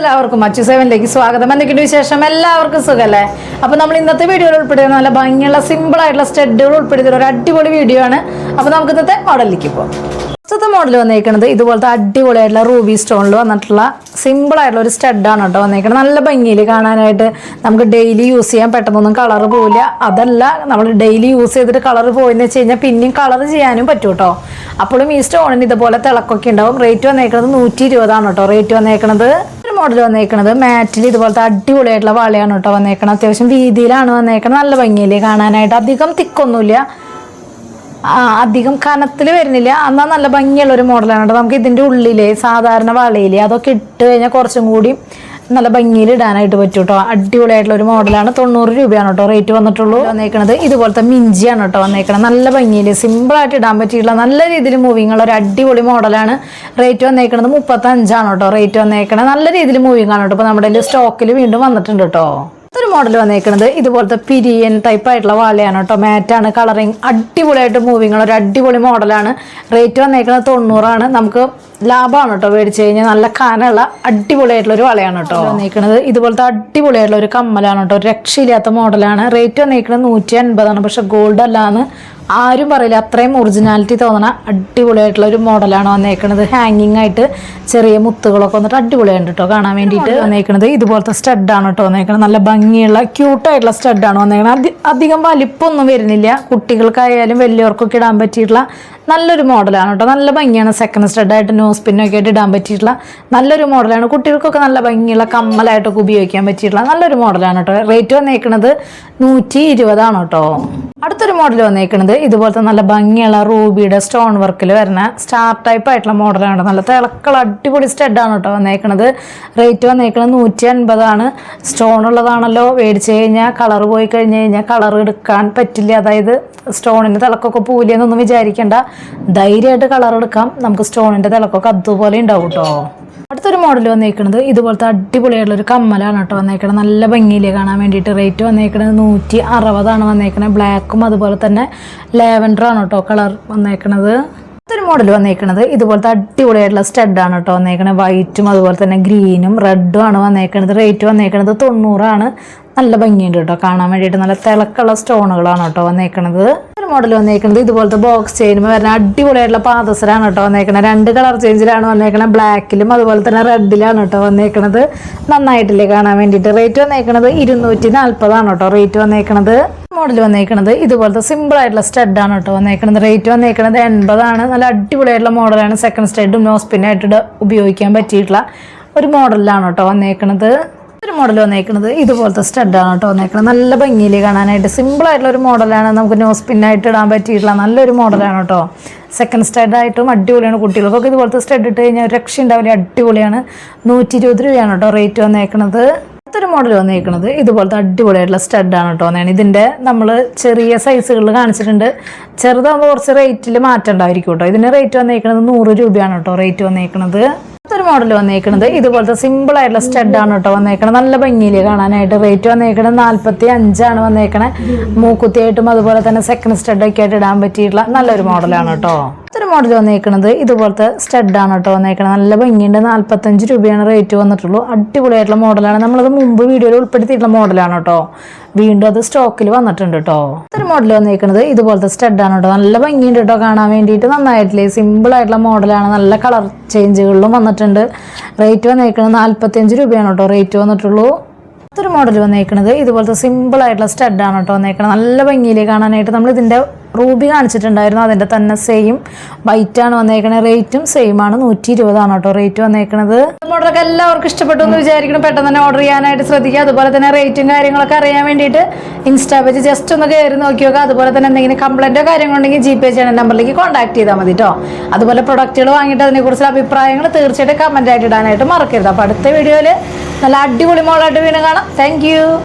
എല്ലാവർക്കും. മച്ചു സേവനിലേക്ക് സ്വാഗതം. എന്തൊക്കെയുണ്ട് വിശേഷം? എല്ലാവർക്കും സുഖല്ലേ? അപ്പൊ നമ്മൾ ഇന്നത്തെ വീഡിയോയിൽ ഉൾപ്പെടുത്തുന്ന നല്ല ഭംഗിയുള്ള സിമ്പിൾ ആയിട്ടുള്ള സ്റ്റെഡുകൾ ഉൾപ്പെടുത്തിയ ഒരു അടിപൊളി വീഡിയോ ആണ്. അപ്പൊ നമുക്ക് ഇന്നത്തെ മോഡലിലേക്ക് പോകാം ഫസ്റ്റത്തെ മോഡൽ വന്നേക്കുന്നത് ഇതുപോലത്തെ അടിപൊളിയായിട്ടുള്ള റൂബി സ്റ്റോണിൽ വന്നിട്ടുള്ള സിമ്പിൾ ആയിട്ടുള്ള ഒരു സ്റ്റഡാണ് കേട്ടോ വന്നേക്കുന്നത് നല്ല ഭംഗിയിൽ കാണാനായിട്ട് നമുക്ക് ഡെയിലി യൂസ് ചെയ്യാൻ പെട്ടെന്നൊന്നും കളർ പോവില്ല. അതല്ല നമ്മൾ ഡെയിലി യൂസ് ചെയ്തിട്ട് കളർ പോയെന്ന് വെച്ച് കഴിഞ്ഞാൽ പിന്നെയും കളർ ചെയ്യാനും പറ്റും കേട്ടോ. അപ്പോഴും ഈ സ്റ്റോണിന് ഇതുപോലെ തിളക്കൊക്കെ ഉണ്ടാവും. റേറ്റ് വന്നേക്കുന്നത് നൂറ്റി ഇരുപതാണ് കേട്ടോ. റേറ്റ് വന്നേക്കുന്നത് മോഡൽ വന്നേക്കുന്നത് മാറ്റിൽ ഇതുപോലത്തെ അടിപൊളിയായിട്ടുള്ള വളയാണ് കേട്ടോ വന്നേക്കണം അത്യാവശ്യം വീതിയിലാണ് വന്നേക്കുന്നത് നല്ല ഭംഗിയില്ലേ കാണാനായിട്ട്. അധികം തിക്കൊന്നുമില്ല. അധികം കനത്തിൽ വരുന്നില്ല. എന്നാൽ നല്ല ഭംഗിയുള്ള ഒരു മോഡലാണ് കേട്ടോ. നമുക്ക് ഇതിന്റെ ഉള്ളിലെ സാധാരണ വളയിലെ അതൊക്കെ ഇട്ട് കഴിഞ്ഞാൽ കുറച്ചും കൂടി നല്ല ഭംഗിയിൽ ഇടാനായിട്ട് പറ്റും കേട്ടോ അടിപൊളിയായിട്ടുള്ള ഒരു മോഡലാണ്. തൊണ്ണൂറ് രൂപയാണ് കേട്ടോ റേറ്റ് വന്നിട്ടുള്ളൂ. വന്നേക്കണത് ഇതുപോലത്തെ മിഞ്ചിയാണ് കേട്ടോ വന്നേക്കണത്. നല്ല ഭംഗിയിൽ സിമ്പിളായിട്ട് ഇടാൻ പറ്റിയിട്ടുള്ള നല്ല രീതിയിൽ മൂവിങ് ഉള്ള ഒരു അടിപൊളി മോഡലാണ് റേറ്റ് വന്നേക്കണത് മുപ്പത്തഞ്ചാണ് കേട്ടോ റേറ്റ് വന്നേക്കണത്. നല്ല രീതിയിൽ മൂവിങ് ആണ് കേട്ടോ. നമ്മുടെ സ്റ്റോക്കിൽ വീണ്ടും വന്നിട്ടുണ്ട് കേട്ടോ. ഒരു മോഡൽ വന്നേക്കുന്നത് ഇതുപോലത്തെ പിരിയൻ ടൈപ്പ് ആയിട്ടുള്ള വാളയാണ് കേട്ടോ. മാറ്റാണ് കളറിങ് അടിപൊളിയായിട്ട് മൂവിങ്ങുള്ള ഒരു അടിപൊളി മോഡലാണ് റേറ്റ് വന്നേക്കുന്നത് തൊണ്ണൂറാണ്. നമുക്ക് ലാഭമാണ് കേട്ടോ മേടിച്ചു കഴിഞ്ഞാൽ നല്ല കനമുള്ള അടിപൊളിയായിട്ടുള്ള ഒരു വളയാണ് കേട്ടോ നീക്കണത് ഇതുപോലത്തെ അടിപൊളിയായിട്ടുള്ള ഒരു കമ്മലാണ് കേട്ടോ ഒരു രക്ഷയില്ലാത്ത മോഡലാണ്. റേറ്റ് വന്നിരിക്കുന്നത് നൂറ്റി അൻപതാണ് പക്ഷെ ഗോൾഡ് അല്ലാന്ന് ആരും പറയില്ല. അത്രയും ഒറിജിനാലിറ്റി തോന്നണ അടിപൊളിയായിട്ടുള്ള ഒരു മോഡലാണ് വന്നേക്കുന്നത് ഹാങ്ങിങ് ആയിട്ട് ചെറിയ മുത്തുകളൊക്കെ വന്നിട്ട് അടിപൊളിയാണ് കേട്ടോ കാണാൻ വേണ്ടിയിട്ട് വന്നേക്കുന്നത് ഇതുപോലത്തെ സ്റ്റഡാണ് കേട്ടോ വന്നേക്കുന്നത് നല്ല ഭംഗിയുള്ള ക്യൂട്ടായിട്ടുള്ള സ്റ്റഡാണ് വന്നേക്കുന്നത് അധി- അധികം വലിപ്പമൊന്നും വരുന്നില്ല. കുട്ടികൾക്കായാലും വലിയവർക്കൊക്കെ ഇടാൻ പറ്റിയിട്ടുള്ള നല്ലൊരു മോഡലാണ് കേട്ടോ. നല്ല ഭംഗിയാണ് സെക്കൻഡ് സ്റ്റഡായിട്ട് നോസ് പിന്നൊക്കെ ആയിട്ട് ഇടാൻ പറ്റിയിട്ടുള്ള നല്ലൊരു മോഡലാണ്. കുട്ടികൾക്കൊക്കെ നല്ല ഭംഗിയുള്ള കമ്മലായിട്ടൊക്കെ ഉപയോഗിക്കാൻ പറ്റിയിട്ടുള്ള നല്ലൊരു മോഡലാണ് കേട്ടോ. റേറ്റ് വന്നേക്കുന്നത് നൂറ്റി ഇരുപതാണ് കേട്ടോ. അടുത്തൊരു മോഡൽ വന്നേക്കുന്നത് ഇതുപോലത്തെ നല്ല ഭംഗിയുള്ള റൂബിയുടെ സ്റ്റോൺ വർക്കിൽ വരുന്ന സ്റ്റാർ ടൈപ്പ് ആയിട്ടുള്ള മോഡലാണ് നല്ല തിളക്കള അടിപൊളി സ്റ്റെഡാണ് കേട്ടോ വന്നേക്കുന്നത് റേറ്റ് വന്നേക്കുന്നത് നൂറ്റി അൻപതാണ് സ്റ്റോൺ ഉള്ളതാണല്ലോ. മേടിച്ച് കഴിഞ്ഞാൽ കളർ പോയി കഴിഞ്ഞ് കഴിഞ്ഞാൽ കളർ എടുക്കാൻ പറ്റില്ല. അതായത് സ്റ്റോണിന്റെ തിളക്കൊക്കെ പൂലിയെന്നൊന്നും വിചാരിക്കേണ്ട. ധൈര്യമായിട്ട് കളർ എടുക്കാം. നമുക്ക് സ്റ്റോണിന്റെ തിളക്കൊക്കെ അതുപോലെ ഉണ്ടാവും കേട്ടോ അടുത്തൊരു മോഡൽ വന്നേക്കുന്നത് ഇതുപോലത്തെ അടിപൊളിയായിട്ടുള്ള ഒരു കമ്മലാണ് കേട്ടോ വന്നേക്കണത്. നല്ല ഭംഗിയിൽ കാണാൻ വേണ്ടിയിട്ട് റേറ്റ് വന്നേക്കണത് നൂറ്റി അറുപതാണ് വന്നേക്കണത്. ബ്ലാക്കും അതുപോലെ തന്നെ ലാവൻഡർ ആണ് കേട്ടോ കളർ വന്നേക്കണത്. അടുത്തൊരു മോഡൽ വന്നേക്കണത് ഇതുപോലത്തെ അടിപൊളിയായിട്ടുള്ള സ്റ്റഡാണ് കേട്ടോ വന്നേക്കണത്. വൈറ്റും അതുപോലെ തന്നെ ഗ്രീനും റെഡും ആണ് വന്നേക്കണത്. റേറ്റ് വന്നേക്കണത് തൊണ്ണൂറാണ്. നല്ല ഭംഗിയുണ്ട് കേട്ടോ കാണാൻ വേണ്ടിയിട്ട് നല്ല തിളക്കുള്ള സ്റ്റോണുകളാണ് കേട്ടോ വന്നേക്കണത്. ഒരു മോഡൽ വന്നേക്കുന്നത് ഇതുപോലത്തെ ബോക്സ് ചെയിനും വരുന്ന അടിപൊളിയായിട്ടുള്ള പാദസരാണ് കേട്ടോ വന്നേക്കുന്നത് രണ്ട് കളർ ചേഞ്ചിലാണ് വന്നേക്കുന്നത് ബ്ലാക്കിലും അതുപോലെ തന്നെ റെഡിലാണ് കേട്ടോ വന്നേക്കുന്നത് നന്നായിട്ടില്ലേ കാണാൻ വേണ്ടിയിട്ട്. റേറ്റ് വന്നേക്കുന്നത് ഇരുന്നൂറ്റി നാൽപ്പതാണ് കേട്ടോ. റേറ്റ് വന്നേക്കുന്നത് മോഡൽ വന്നേക്കുന്നത് ഇതുപോലത്തെ സിമ്പിൾ ആയിട്ടുള്ള സ്റ്റഡാണ് കേട്ടോ വന്നേക്കുന്നത് റേറ്റ് വന്നേക്കുന്നത് എൺപതാണ്. നല്ല അടിപൊളിയായിട്ടുള്ള മോഡലാണ് സെക്കൻഡ് സ്റ്റഡും നോസ് പിന്നായിട്ട് ഉപയോഗിക്കാൻ പറ്റിയിട്ടുള്ള ഒരു മോഡലിലാണ് കേട്ടോ വന്നേക്കണത്. ഒരു മോഡൽ വന്നേക്കുന്നത് ഇതുപോലത്തെ സ്റ്റഡാണ് കേട്ടോ വന്നേക്കുന്നത് നല്ല ഭംഗിയിൽ കാണാനായിട്ട് സിമ്പിൾ ആയിട്ടുള്ള ഒരു മോഡലാണ് നമുക്ക് നോസ് പിന്നായിട്ട് ഇടാൻ പറ്റിയിട്ടുള്ള നല്ലൊരു മോഡലാണ് കേട്ടോ സെക്കൻഡ് സ്റ്റഡ് ആയിട്ടും അടിപൊളിയാണ് കുട്ടികൾക്കൊക്കെ ഇതുപോലത്തെ സ്റ്റഡ് ഇട്ട് കഴിഞ്ഞാൽ ഒരു രക്ഷ ഉണ്ടാവില്ല. അടിപൊളിയാണ്. നൂറ്റി ഇരുപത് രൂപയാണ് കേട്ടോ റേറ്റ് വന്നേക്കുന്നത് അടുത്തൊരു മോഡൽ വന്നേക്കുന്നത് ഇതുപോലത്തെ അടിപൊളിയായിട്ടുള്ള സ്റ്റഡാണ് കേട്ടോ വന്നേക്കുന്നത് ഇതിന്റെ നമ്മൾ ചെറിയ സൈസുകളിൽ കാണിച്ചിട്ടുണ്ട്. ചെറുതാകുമ്പോൾ കുറച്ച് റേറ്റിൽ മാറ്റം ഉണ്ടായിരിക്കും കേട്ടോ ഇതിന്റെ റേറ്റ് വന്നേക്കുന്നത് നൂറ് രൂപയാണ് കേട്ടോ റേറ്റ് വന്നേക്കുന്നത് അടുത്തൊരു മോഡൽ വന്നേക്കുന്നത് ഇതുപോലത്തെ സിമ്പിൾ ആയിട്ടുള്ള സ്റ്റഡ് ആണ് കേട്ടോ വന്നേക്കണത്. നല്ല ഭംഗിയിൽ കാണാനായിട്ട് റേറ്റ് വന്നേക്കണത് നാല്പത്തി അഞ്ചാണ് വന്നേക്കണേ മൂക്കുത്തിയായിട്ടും അതുപോലെ തന്നെ സെക്കൻഡ് സ്റ്റഡൊക്കെ ആയിട്ട് ഇടാൻ പറ്റിയിട്ടുള്ള നല്ലൊരു മോഡലാണ് കേട്ടോ അടുത്തൊരു മോഡൽ വന്നേക്കുന്നത് ഇതുപോലത്തെ സ്റ്റഡാണ് കേട്ടോ വന്നേക്കുന്നത് നല്ല ഭംഗിയുണ്ട്. നാല്പത്തഞ്ച് രൂപയാണ് റേറ്റ് വന്നിട്ടുള്ളൂ. അടിപൊളിയായിട്ടുള്ള മോഡലാണ് നമ്മളത് മുമ്പ് വീഡിയോയിൽ ഉൾപ്പെടുത്തിയിട്ടുള്ള മോഡലാണ് കേട്ടോ. വീണ്ടും അത് സ്റ്റോക്കിൽ വന്നിട്ടുണ്ട് കേട്ടോ. മറ്റൊരു മോഡൽ വന്നേക്കുന്നത് ഇതുപോലത്തെ സ്റ്റഡാണ് കേട്ടോ. നല്ല ഭംഗിയുണ്ട് കേട്ടോ കാണാൻ വേണ്ടിയിട്ട്. നന്നായിട്ടില്ലേ? സിമ്പിൾ ആയിട്ടുള്ള മോഡലാണ് നല്ല കളർ ചേഞ്ചുകളിലും വന്നിട്ടുണ്ട്. റേറ്റ് വന്നേക്കുന്നത് നാൽപ്പത്തഞ്ച് രൂപയാണ് കേട്ടോ. റേറ്റ് വന്നിട്ടുള്ളൂ. അടുത്തൊരു മോഡൽ വന്നേക്കുന്നത് ഇതുപോലത്തെ സിമ്പിൾ ആയിട്ടുള്ള സ്റ്റഡാണ് കേട്ടോ വന്നേക്കുന്നത് നല്ല ഭംഗിയിൽ കാണാനായിട്ട്? നമ്മൾ ഇതിന്റെ റൂബി കാണിച്ചിട്ടുണ്ടായിരുന്നു. അതിന്റെ തന്നെ സെയിം വൈറ്റ് ആണ് വന്നേക്കണത് റേറ്റും സെയിം ആണ്. നൂറ്റി ഇരുപതാണ് കേട്ടോ റേറ്റ് വന്നേക്കണത്. മോഡലൊക്കെ എല്ലാവർക്കും ഇഷ്ടപ്പെട്ടു എന്ന് വിചാരിക്കണം പെട്ടെന്ന് തന്നെ ഓർഡർ ചെയ്യാനായിട്ട് ശ്രദ്ധിക്കുക. അതുപോലെ തന്നെ റേറ്റും കാര്യങ്ങളൊക്കെ അറിയാൻ വേണ്ടിയിട്ട് ഇൻസ്റ്റാ പേജ് ജസ്റ്റ് ഒന്ന് കയറി നോക്കി നോക്കുക അതുപോലെ തന്നെ എന്തെങ്കിലും കംപ്ലൈന്റോ കാര്യങ്ങളുണ്ടെങ്കിൽ ജി പേ ചെയ്യണ നമ്പറിലേക്ക് കോൺടാക്ട് ചെയ്താൽ മതി കേട്ടോ. അതുപോലെ പ്രൊഡക്റ്റുകൾ വാങ്ങിയിട്ട് അതിനെക്കുറിച്ചുള്ള അഭിപ്രായങ്ങൾ തീർച്ചയായിട്ടും കമന്റ് ആയിട്ട് ഇടാനായിട്ട് മറക്കരുത്. അപ്പോൾ അടുത്ത വീഡിയോയിൽ നല്ല അടിപൊളി മോളായിട്ട് വീണ്ടും കാണാം. താങ്ക്